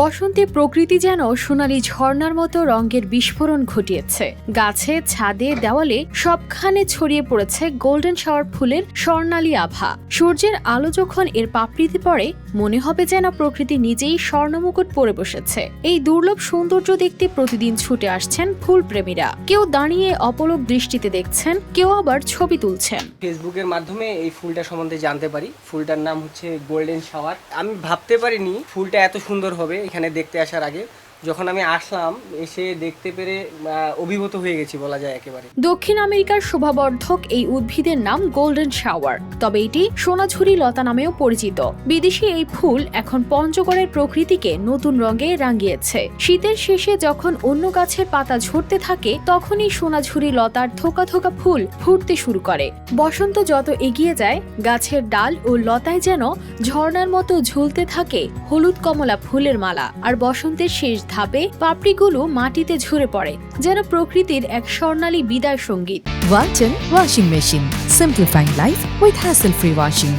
বসন্তে প্রকৃতি যেন সোনালি ঝর্ণার মতো রঙের বিস্ফোরণ ঘটিয়েছে। গাছে, ছাদে, দেওয়ালে সবখানে ছড়িয়ে পড়েছে গোল্ডেন শাওয়ার ফুলের স্বর্ণালী আভা। সূর্যের আলো যখন এর পাপড়িতে পড়ে, মনে হবে যেন প্রকৃতি নিজেই স্বর্ণমুকুট পরে বসেছে। এই দুর্লভ সৌন্দর্য দেখতে প্রতিদিন ছুটে আসছেন ফুল প্রেমীরা কেউ দাঁড়িয়ে অপলক দৃষ্টিতে দেখছেন, কেউ আবার ছবি তুলছেন। ফেসবুকের মাধ্যমে এই ফুলটা সম্বন্ধে জানতে পারি। ফুলটার নাম হচ্ছে গোল্ডেন শাওয়ার। আমি ভাবতে পারিনি ফুলটা এত সুন্দর হবে। এখানে দেখতে আসার আগে যখন আমি আসলাম, এসে দেখতে পেরে অভিভূত হয়ে গেছি বলা যায় একেবারে। দক্ষিণ আমেরিকার শোভাবর্ধক এই উদ্ভিদের নাম গোল্ডেন শাওয়ার তবে এটি সোনাঝুরি লতা নামেও পরিচিত। বিদেশি এই ফুল এখন পঞ্চগড়ের প্রকৃতিকে নতুন রঙে রাঙিয়েছে। শীতের শেষে যখন অন্য গাছের পাতা ঝরতে থাকে, তখনই সোনাঝুরি লতার থোকা থোকা ফুল ফুটতে শুরু করে। বসন্ত যত এগিয়ে যায়, গাছের ডাল ও লতায় যেন ঝর্ণার মতো ঝুলতে থাকে হলুদ কমলা ফুলের মালা। আর বসন্তের শেষ ধাপে পাপড়িগুলো মাটিতে ঝরে পড়ে যেন প্রকৃতির এক স্বর্ণালী বিদায় সংগীত। Walton Washing Machine. Simplifying life with hassle-free washing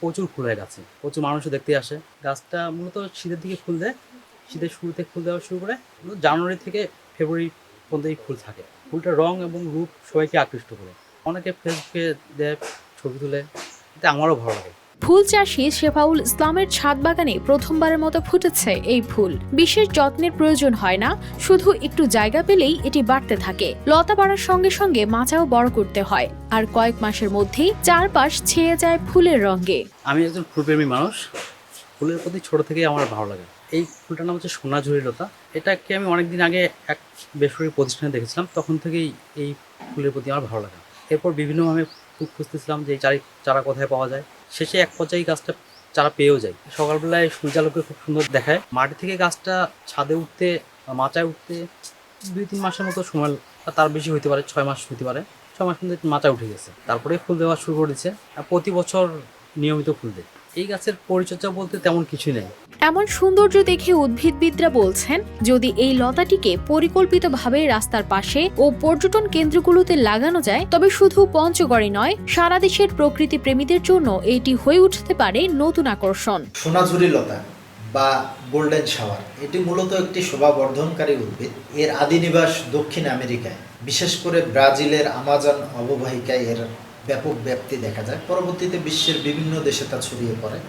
প্রচুর ফুল হয়ে গেছে প্রচুর মানুষও দেখতে আসে। গাছটা মূলত শীতের দিকে ফুল দেয় শীতের শুরুতে ফুল দেওয়া শুরু করে জানুয়ারি থেকে ফেব্রুয়ারি পর্যন্ত এই ফুল থাকে। ফুলটা রং এবং রূপ সবাইকে আকৃষ্ট করে। অনেকে ফেসবুকে দেয় ছবি তুলে এতে আমারও ভালো লাগে। ফুল চাষি শেফাউল ইসলামের ছাদ বাগানে প্রথমবারের মতো ফুটেছে এই ফুল। বিশেষ যত্নের প্রয়োজন হয় না, শুধু একটু জায়গা পেলেই এটি বাড়তে থাকে। লতা বাড়ার সঙ্গে সঙ্গে মাচাও বড় করতে হয়, আর কয়েক মাসের মধ্যেই চারপাশ ছেয়ে যায় ফুলের রঙে। আমি একজন ফুলপ্রেমী মানুষ। ফুলের প্রতি ছোট থেকেই আমার ভালো লাগে। এই ফুলটার নাম হচ্ছে সোনাঝুরি লতা। এটাকে আমি অনেকদিন আগে এক বেসরকারি প্রতিষ্ঠানে দেখেছিলাম। তখন থেকেই এই ফুলের প্রতি আমার ভালো লাগে। এরপর বিভিন্নভাবে খুঁজতেছিলাম যে চারি চারা কোথায় পাওয়া যায়। শেষে এক পর্যায়ে গাছটা চারা পেয়েও যায়। সকালবেলায় সূর্যালোকে খুব সুন্দর দেখায়। মাটি থেকে গাছটা ছাদে উঠতে, মাচায় উঠতে দুই তিন মাসের মতো সময় তার বেশি হতে পারে, ছয় মাস হতে পারে। ছয় মাস মধ্যে মাচা উঠে গেছে। তারপরে ফুল দেওয়া শুরু করেছে। প্রতি বছর নিয়মিত ফুল দেয়। এই গাছের পরিচর্যা বলতে তেমন কিছুই নেই। এমন সৌন্দর্য দেখে উদ্ভিদবিদরা বলছেন যদি এই লতাটিকে পরিকল্পিতভাবে রাস্তার পাশে ও পর্যটন কেন্দ্রগুলোতে লাগানো যায় তবে শুধু পঞ্চগড়ে নয় সারা দেশের প্রকৃতি প্রেমীদের জন্য এটি হয়ে উঠতে পারে নতুন আকর্ষণ। সোনাঝুরি লতা বা গোল্ডেন শাওয়ার এটি মূলত একটি শোভাবর্ধনকারী উদ্ভিদ। এর আদি নিবাস দক্ষিণ আমেরিকায় বিশেষ করে ব্রাজিলের আমাজন অববাহিকায় এর ব্যাপক ব্যাপ্তি দেখা যায়। পরবর্তীতে বিশ্বের বিভিন্ন দেশে তা ছড়িয়ে পড়ে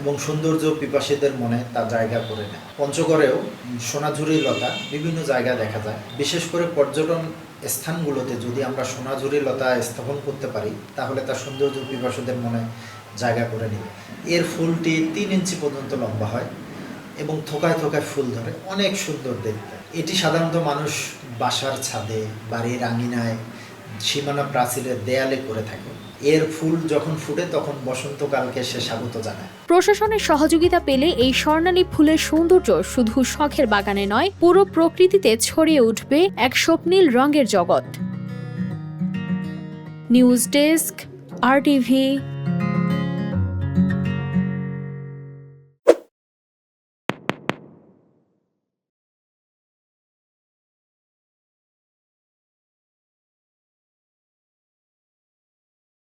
এবং সৌন্দর্য পিপাসীদের মনে তা জায়গা করে নেয়। পঞ্চগড়েও সোনাঝুরি লতা বিভিন্ন জায়গায় দেখা যায়। বিশেষ করে পর্যটন স্থানগুলোতে যদি আমরা সোনাঝুরি লতা স্থাপন করতে পারি, তাহলে তা সৌন্দর্য পিপাসীদের মনে জায়গা করে নেবে। এর ফুলটি তিন ইঞ্চি পর্যন্ত লম্বা হয় এবং থোকায় থোকায় ফুল ধরে। অনেক সুন্দর দেখতে। এটি সাধারণত মানুষ বাসার ছাদে, বাড়ির আঙিনায় সীমানা প্রাচীরের দেয়ালে করে থাকে। এর ফুল যখন ফুটে, তখন বসন্তকালকে সে স্বাগত জানায়। প্রশাসনের সহযোগিতা পেলে এই স্বর্ণালী ফুলের সৌন্দর্য শুধু শখের বাগানে নয়, পুরো প্রকৃতিতে ছড়িয়ে উঠবে এক স্বপ্নীল রঙের জগৎ। News desk, R TV.